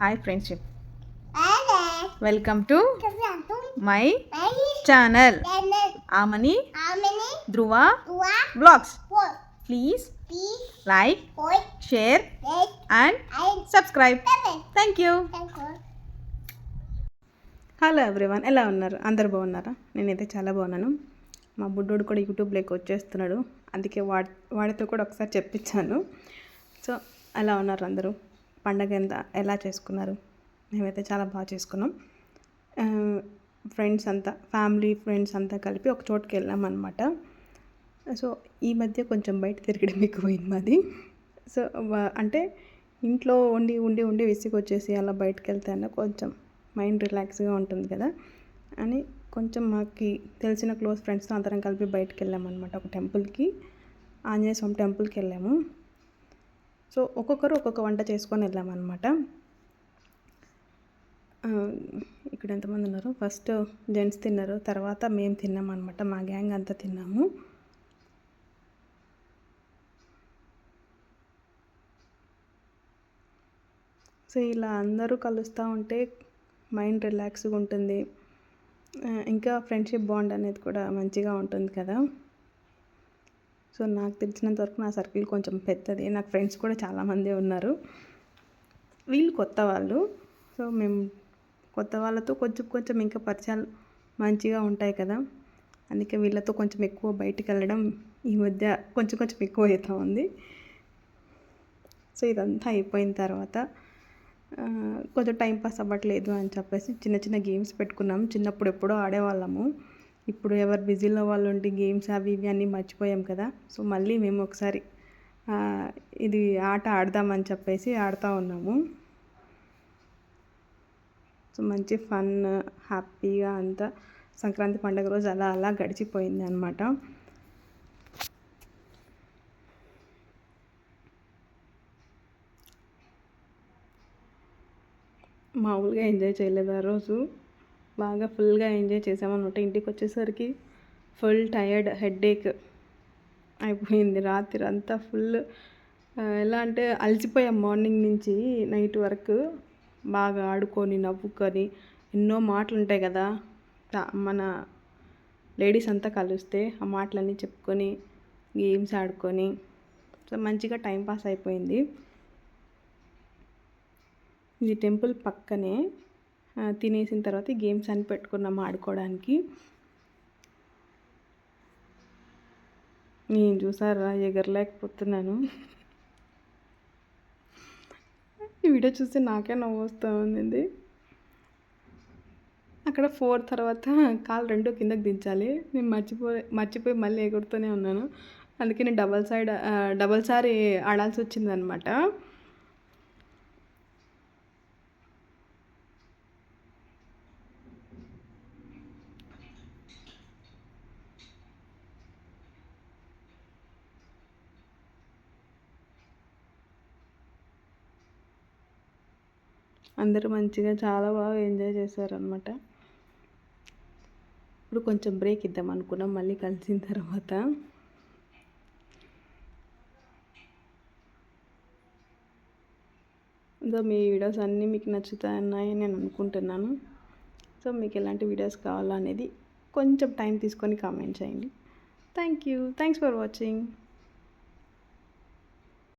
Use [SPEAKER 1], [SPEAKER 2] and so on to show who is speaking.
[SPEAKER 1] Hi friendship welcome to my channel. Amani Dhruva blogs. Please like share and subscribe. Thank you. Hello everyone ఎలా ఉన్నారు? అందరు బాగున్నారా? నేనైతే చాలా బాగున్నాను. మా బుడ్డోడు కూడా యూట్యూబ్లోకి వచ్చేస్తున్నాడు. అందుకే వాడి వాడితో కూడా ఒకసారి చెప్పించాను. సో ఎలా ఉన్నారు అందరూ? పండగ ఎంత ఎలా చేసుకున్నారు? మేమైతే చాలా బాగా చేసుకున్నాం. ఫ్రెండ్స్ అంతా ఫ్యామిలీ ఫ్రెండ్స్ అంతా కలిపి ఒక చోటుకి వెళ్ళాం అనమాట సో ఈ మధ్య కొంచెం బయట తిరగడం ఎక్కువైంది మాది. సో అంటే ఇంట్లో ఉండి ఉండి ఉండి విసిగి వచ్చేసి అలా బయటకు వెళ్తే కొంచెం మైండ్ రిలాక్స్గా ఉంటుంది కదా. అని కొంచెం మాకు తెలిసిన క్లోజ్ ఫ్రెండ్స్తో అందరం కలిపి బయటకు వెళ్ళామన్నమాట ఒక టెంపుల్కి ఆంజనేయ స్వామి టెంపుల్కి వెళ్ళాము. సో ఒక్కొక్కరు ఒక్కొక్క వంట చేసుకొని వెళ్ళామన్నమాట ఇక్కడ ఎంతమంది ఉన్నారు? ఫస్ట్ జెంట్స్ తిన్నారు తర్వాత మేము తిన్నాం అనమాట మా గ్యాంగ్ అంతా తిన్నాము. సో ఇలా అందరూ కలుస్తూ ఉంటే మైండ్ రిలాక్స్గా ఉంటుంది. ఇంకా ఫ్రెండ్షిప్ బాండ్ అనేది కూడా మంచిగా ఉంటుంది కదా. సో నాకు తెలిసినంత వరకు నా సర్కిల్ కొంచెం పెద్దది. నాకు ఫ్రెండ్స్ కూడా చాలామంది ఉన్నారు. వీళ్ళు కొత్త వాళ్ళు. సో మేము కొత్త వాళ్ళతో కొంచెం కొంచెం ఇంకా పరిచయాలు మంచిగా ఉంటాయి కదా. అందుకే వీళ్ళతో కొంచెం ఎక్కువ బయటికి వెళ్ళడం ఈ మధ్య కొంచెం కొంచెం ఎక్కువ అవుతూ ఉంది. సో ఇదంతా అయిపోయిన తర్వాత కొంచెం టైం పాస్ అవ్వట్లేదు అని చెప్పేసి చిన్న చిన్న గేమ్స్ పెట్టుకున్నాం. చిన్నప్పుడు ఎప్పుడో ఆడేవాళ్ళము. ఇప్పుడు ఎవరు బిజీలో వాళ్ళు ఉండి గేమ్స్ అవి ఇవి అన్నీ మర్చిపోయాం కదా. సో మళ్ళీ మేము ఒకసారి ఇది ఆట ఆడదామని చెప్పేసి ఆడుతూ ఉన్నాము. సో మంచి ఫన్ హ్యాపీగా అంతా సంక్రాంతి పండుగ రోజు అలా అలా గడిచిపోయింది అనమాట మామూలుగా ఎంజాయ్ చేయలేదు ఆ రోజు. బాగా ఫుల్గా ఎంజాయ్ చేసామన్నమాట. ఇంటికి వచ్చేసరికి ఫుల్ టయర్డ్ హెడేక్ అయిపోయింది. రాత్రి అంతా ఫుల్ ఎలా అంటే అలసిపోయాం మార్నింగ్ నుంచి నైట్ వరకు. బాగా ఆడుకొని నవ్వుకొని ఎన్నో మాటలు ఉంటాయి కదా మన లేడీస్ అంతా కలిస్తే ఆ మాటలన్నీ చెప్పుకొని గేమ్స్ ఆడుకొని సో మంచిగా టైం పాస్ అయిపోయింది. ఇది టెంపుల్ పక్కనే తినేసిన తర్వాత గేమ్స్ అని పెట్టుకున్నాం ఆడుకోవడానికి. నేను చూసారా ఎగరలేకపోతున్నాను. ఈ వీడియో చూసి నాకే నవ్వు వస్తూ ఉంది అక్కడ ఫోర్ తర్వాత కాలు రెండు కిందకి దించాలి. నేను మర్చిపో మర్చిపోయి మళ్ళీ ఎగురుతూనే ఉన్నాను. అందుకే నేను డబల్ సైడ్ డబల్ సారి ఆడాల్సి వచ్చిందనమాట. అందరూ మంచిగా చాలా బాగా ఎంజాయ్ చేశారనమాట ఇప్పుడు కొంచెం బ్రేక్ ఇద్దాం అనుకున్నాం మళ్ళీ కలిసిన తర్వాత. సో మీ వీడియోస్ అన్నీ మీకు నచ్చుతాయన్నాయి నేను అనుకుంటున్నాను. సో మీకు ఎలాంటి వీడియోస్ కావాలా అనేది కొంచెం టైం తీసుకొని కామెంట్ చేయండి. Thank you. Thanks for watching.